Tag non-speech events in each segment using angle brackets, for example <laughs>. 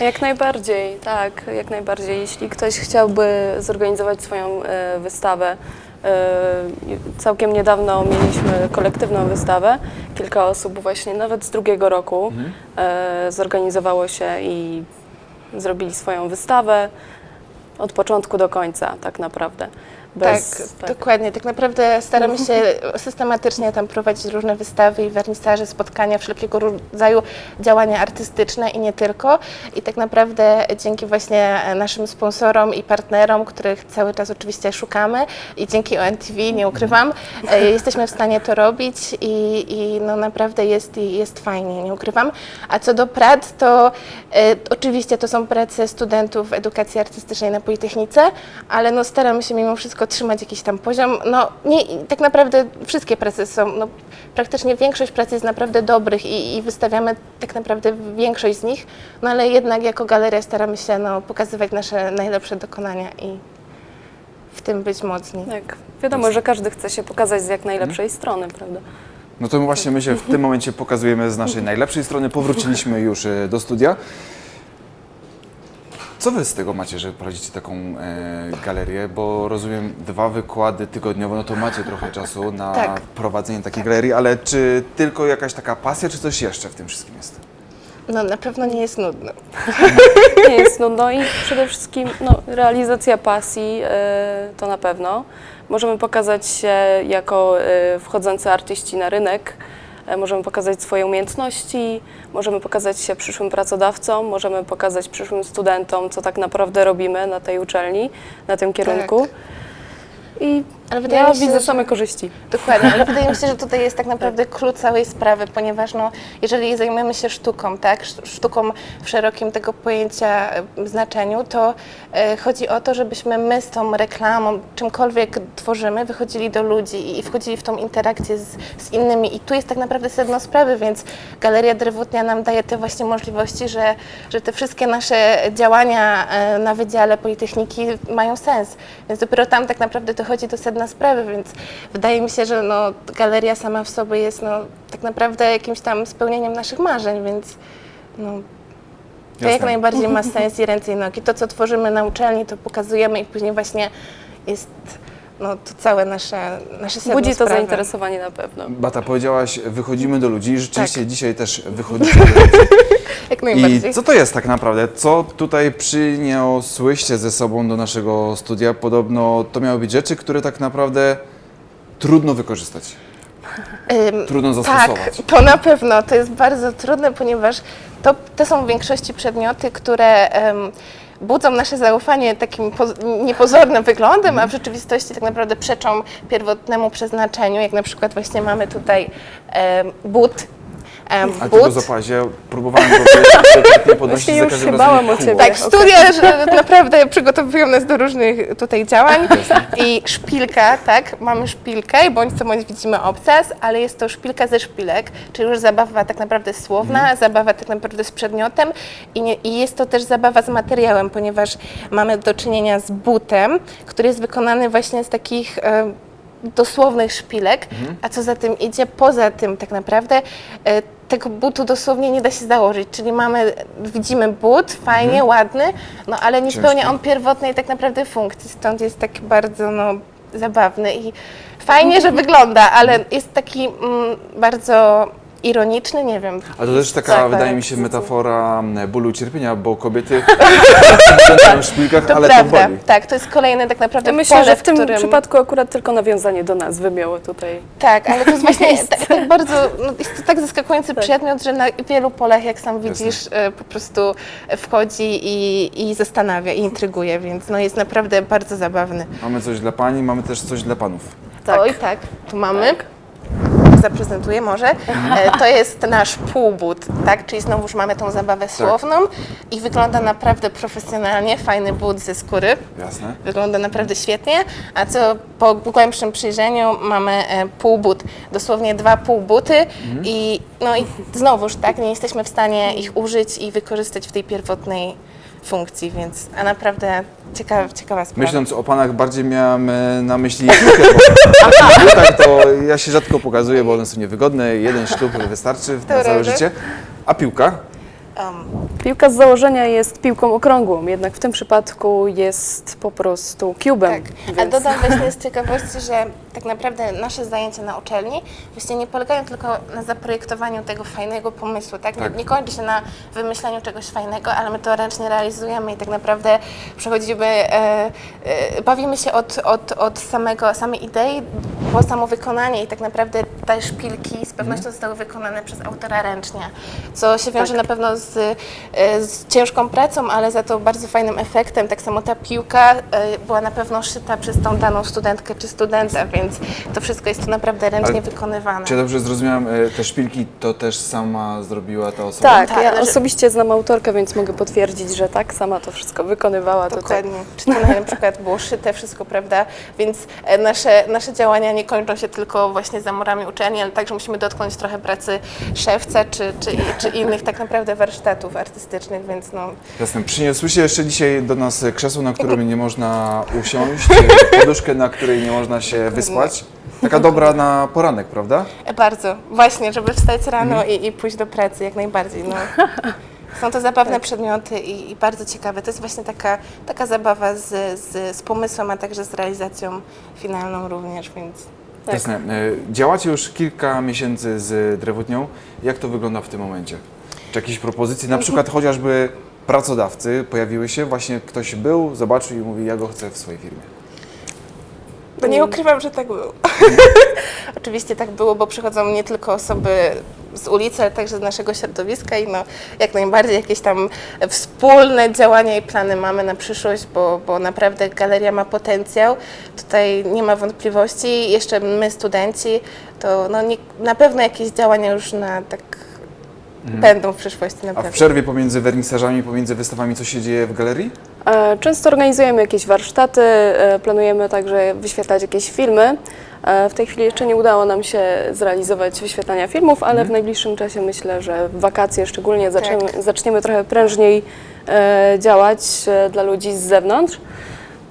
Jak najbardziej, tak, jak najbardziej. Jeśli ktoś chciałby zorganizować swoją e, wystawę, e, całkiem niedawno mieliśmy kolektywną wystawę. Kilka osób właśnie nawet z drugiego roku e, zorganizowało się i zrobili swoją wystawę od początku do końca, tak naprawdę. Bez, tak, dokładnie. Tak naprawdę staramy się <laughs> systematycznie tam prowadzić różne wystawy i wernisaże, spotkania, wszelkiego rodzaju działania artystyczne i nie tylko. I tak naprawdę dzięki właśnie naszym sponsorom i partnerom, których cały czas oczywiście szukamy i dzięki ONTV, nie ukrywam, e, <laughs> jesteśmy w stanie to robić i, i no naprawdę jest, jest fajnie, nie ukrywam. A co do prac, to e, oczywiście to są prace studentów edukacji artystycznej na Politechnice, ale no staramy się mimo wszystko trzymać jakiś tam poziom. No nie, i tak naprawdę wszystkie prace są, no praktycznie większość prac jest naprawdę dobrych i, i wystawiamy tak naprawdę większość z nich, no ale jednak jako galeria staramy się no, pokazywać nasze najlepsze dokonania i w tym być mocni. Tak, wiadomo, że każdy chce się pokazać z jak najlepszej strony, prawda? No to właśnie my się w tym momencie pokazujemy z naszej najlepszej strony. Powróciliśmy już e, do studia. Co wy z tego macie, że prowadzicie taką e, galerię? Bo rozumiem, dwa wykłady tygodniowo, no to macie trochę czasu na Tak. prowadzenie takiej galerii, ale czy tylko jakaś taka pasja, czy coś jeszcze w tym wszystkim jest? No na pewno nie jest nudno. <laughs> Nie jest nudno i przede wszystkim no, realizacja pasji e, to na pewno. Możemy pokazać się jako e, wchodzący artyści na rynek, możemy pokazać swoje umiejętności, możemy pokazać się przyszłym pracodawcom, możemy pokazać przyszłym studentom, co tak naprawdę robimy na tej uczelni, na tym kierunku. I Ale wydaje ja mi się, widzę że- same korzyści. Dokładnie, ale wydaje mi się, że tutaj jest tak naprawdę klucz całej sprawy, ponieważ no, jeżeli zajmujemy się sztuką, tak, sz- sztuką w szerokim tego pojęcia znaczeniu, to e, chodzi o to, żebyśmy my z tą reklamą, czymkolwiek tworzymy, wychodzili do ludzi i, i wchodzili w tą interakcję z, z innymi. I tu jest tak naprawdę sedno sprawy, więc Galeria Drewutnia nam daje te właśnie możliwości, że, że te wszystkie nasze działania e, na Wydziale Politechniki mają sens. Więc dopiero tam tak naprawdę dochodzi do sedna sprawy, więc wydaje mi się, że no, galeria sama w sobie jest no, tak naprawdę jakimś tam spełnieniem naszych marzeń, więc no, to jak Jasne. najbardziej ma <laughs> sens i ręce i nogi. To, co tworzymy na uczelni, to pokazujemy i później właśnie jest no, to całe nasze, nasze sedno Budzi to sprawy. zainteresowanie na pewno. Bata, powiedziałaś, wychodzimy do ludzi. Rzeczywiście Tak. dzisiaj też wychodzicie do ludzi. <laughs> Jak najbardziej. I co to jest tak naprawdę? Co tutaj przyniosłyście ze sobą do naszego studia? Podobno to miały być rzeczy, które tak naprawdę trudno wykorzystać. Ym, Trudno Tak, zastosować. to na pewno. To jest bardzo trudne, ponieważ to, to są w większości przedmioty, które em, budzą nasze zaufanie takim poz, niepozornym wyglądem, a w rzeczywistości tak naprawdę przeczą pierwotnemu przeznaczeniu, jak na przykład właśnie mamy tutaj but. Em, A but. tego zapazie próbowałem go delikatnie podnosić Właśnie za już każdym się razem bałam o ciebie. Tak, studia że naprawdę przygotowują nas do różnych tutaj działań. I szpilka, tak, mamy szpilkę i bądź co bądź widzimy obcas, ale jest to szpilka ze szpilek, czyli już zabawa tak naprawdę słowna, zabawa tak naprawdę z przedmiotem i, nie, i jest to też zabawa z materiałem, ponieważ mamy do czynienia z butem, który jest wykonany właśnie z takich e, dosłownych szpilek, a co za tym idzie, poza tym tak naprawdę e, tego butu dosłownie nie da się założyć, czyli mamy, widzimy but, fajnie, ładny, no ale nie Ciężki. spełnia on pierwotnej tak naprawdę funkcji, stąd jest taki bardzo no, zabawny i fajnie, że wygląda, ale jest taki mm, bardzo ironiczny, nie wiem. A to też taka, Tak, wydaje tak. mi się, metafora m, bólu i cierpienia, bo kobiety <laughs> w szpilkach, To ale prawda, to boli. tak, to jest kolejne tak naprawdę Ja myślę, pole, że w tym którym... przypadku akurat tylko nawiązanie do nazwy miało tutaj. Tak, ale to jest <laughs> właśnie tak, tak bardzo, no, jest to tak zaskakujący przedmiot, że na wielu polach, jak sam widzisz, e, po prostu wchodzi i, i zastanawia, i intryguje, więc no, jest naprawdę bardzo zabawny. Mamy coś dla pani, mamy też coś dla panów. Tak. Oj, tak, tu mamy. Zaprezentuję może. E, To jest nasz półbut, tak? Czyli znowuż mamy tą zabawę słowną i wygląda naprawdę profesjonalnie, fajny but ze skóry. Jasne. Wygląda naprawdę świetnie, a co po głębszym przyjrzeniu mamy e, półbut, dosłownie dwa półbuty i no i znowuż tak, nie jesteśmy w stanie ich użyć i wykorzystać w tej pierwotnej funkcji, więc a naprawdę ciekawa, ciekawa sprawa. Myśląc o panach, bardziej miałem e, na myśli piłkę, bo w <laughs> butach to ja się rzadko pokazuję, bo one są niewygodne. Jeden sztuk wystarczy na całe życie. A piłka? Um, Piłka z założenia jest piłką okrągłą, jednak w tym przypadku jest po prostu cubem. Tak, a więc- dodam właśnie <laughs> z ciekawości, że tak naprawdę nasze zajęcia na uczelni właśnie nie polegają tylko na zaprojektowaniu tego fajnego pomysłu, tak? Tak. Nie, nie kończy się na wymyśleniu czegoś fajnego, ale my to ręcznie realizujemy i tak naprawdę przechodzimy, e, e, bawimy się od, od, od samego, samej idei po samo wykonanie i tak naprawdę te szpilki z pewnością zostały wykonane przez autora ręcznie, co się wiąże na pewno z, e, z ciężką pracą, ale za to bardzo fajnym efektem. Tak samo ta piłka e, była na pewno szyta przez tą daną studentkę czy studenta, więc to wszystko jest tu naprawdę ręcznie Ale wykonywane. Czy dobrze zrozumiałem, e, te szpilki to też sama zrobiła ta osoba? Tak, Tak, ja ale że- osobiście znam autorkę, więc mogę potwierdzić, że tak, sama to wszystko wykonywała tutaj. Dokładnie. Czy to na przykład było szyte wszystko, prawda? Więc e, nasze, nasze działania nie kończą się tylko właśnie za murami uczelni, ale także musimy dotknąć trochę pracy szewca czy, czy, czy innych tak naprawdę warsztatów artystycznych, więc no Jasne. Przyniosłyście jeszcze dzisiaj do nas krzesło, na którym nie można usiąść, <laughs> poduszkę, na której nie można się wyspać. Taka dobra na poranek, prawda? e, bardzo. Właśnie, żeby wstać rano i, i pójść do pracy jak najbardziej. No. <laughs> Są to zabawne przedmioty i, i bardzo ciekawe. To jest właśnie taka, taka zabawa z, z, z pomysłem, a także z realizacją finalną również, więc... Tak. Jasne. E, Działacie już kilka miesięcy z Drewutnią. Jak to wygląda w tym momencie? Czy jakieś propozycje, na przykład chociażby pracodawcy pojawiły się, właśnie ktoś był, zobaczył i mówi, ja go chcę w swojej firmie. Bo nie ukrywam, że tak było. <laughs> Oczywiście tak było, bo przychodzą nie tylko osoby z ulicy, ale także z naszego środowiska i no, jak najbardziej jakieś tam wspólne działania i plany mamy na przyszłość, bo, bo naprawdę galeria ma potencjał. Tutaj nie ma wątpliwości. Jeszcze my, studenci, to no, nie, na pewno jakieś działania już na tak będą w przyszłości A w przerwie pomiędzy wernisażami, pomiędzy wystawami, co się dzieje w galerii? E, Często organizujemy jakieś warsztaty, e, planujemy także wyświetlać jakieś filmy. E, W tej chwili jeszcze nie udało nam się zrealizować wyświetlania filmów, ale w najbliższym czasie myślę, że w wakacje szczególnie zaczniemy, zaczniemy trochę prężniej e, działać e, dla ludzi z zewnątrz.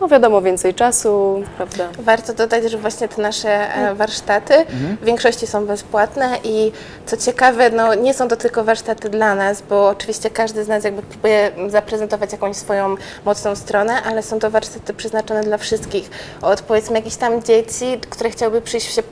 No wiadomo, więcej czasu, prawda? Warto dodać, że właśnie te nasze e, warsztaty w większości są bezpłatne i co ciekawe, no nie są to tylko warsztaty dla nas, bo oczywiście każdy z nas jakby próbuje zaprezentować jakąś swoją mocną stronę, ale są to warsztaty przeznaczone dla wszystkich. Od powiedzmy jakichś tam dzieci, które chciałyby przyjść się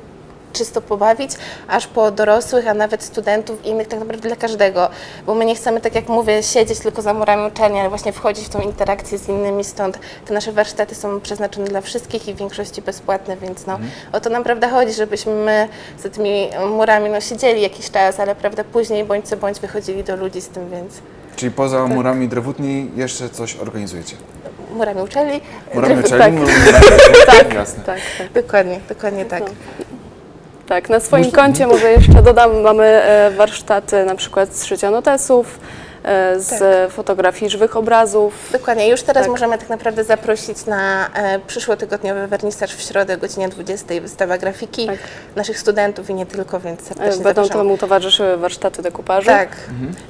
czysto pobawić, aż po dorosłych, a nawet studentów i innych, tak naprawdę dla każdego. Bo my nie chcemy, tak jak mówię, siedzieć tylko za murami uczelni, ale właśnie wchodzić w tą interakcję z innymi, stąd te nasze warsztaty są przeznaczone dla wszystkich i w większości bezpłatne, więc no, o to nam prawda chodzi, żebyśmy my za tymi murami no, siedzieli jakiś czas, ale prawda później bądź co bądź wychodzili do ludzi z tym, więc Czyli poza murami Drewutni jeszcze coś organizujecie? murami uczelni. Murami uczelni? tak. murami- <laughs> Tak, Jasne. tak, tak. Dokładnie, dokładnie tak. Tak, na swoim koncie może jeszcze dodam, mamy e, warsztaty na przykład z szycia notesów, z Tak. fotografii żywych obrazów. Dokładnie, już teraz Tak. możemy tak naprawdę zaprosić na e, przyszłotygodniowy wernisaż w środę o godzinie 20 wystawa grafiki Tak. naszych studentów i nie tylko, więc E, serdecznie Będą zapraszam. temu towarzyszyły warsztaty dekupażu. Tak.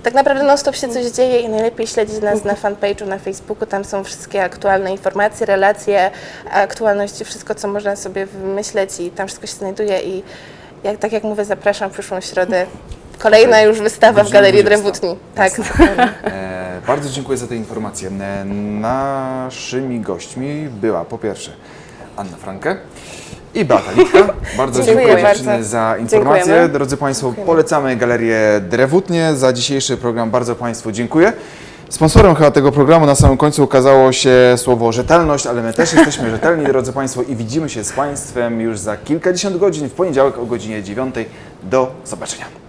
Tak naprawdę non stop się coś dzieje i najlepiej śledzić nas na fanpage'u na Facebooku. Tam są wszystkie aktualne informacje, relacje, aktualności, wszystko co można sobie wymyśleć i tam wszystko się znajduje i jak, tak jak mówię, zapraszam w przyszłą środę. <laughs> Kolejna już wystawa w Galerii 20. Drewutni. Tak. E, bardzo dziękuję za te informacje. E, naszymi gośćmi była po pierwsze Anna Franke i Beata Litka. Bardzo Dziękuję dziękuję, bardzo. za informacje. Dziękujemy. Drodzy Państwo, polecamy Galerię Drewutnie. Za dzisiejszy program bardzo Państwu dziękuję. Sponsorem chyba tego programu na samym końcu okazało się słowo rzetelność, ale my też jesteśmy rzetelni, drodzy Państwo, i widzimy się z Państwem już za kilkadziesiąt godzin w poniedziałek o godzinie 9. Do zobaczenia.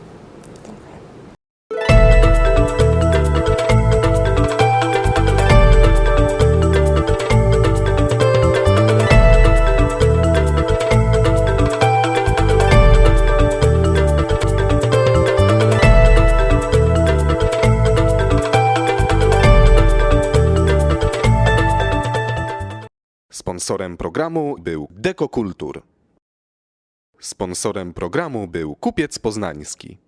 Sponsorem programu był Dekokultur. Sponsorem programu był Kupiec Poznański.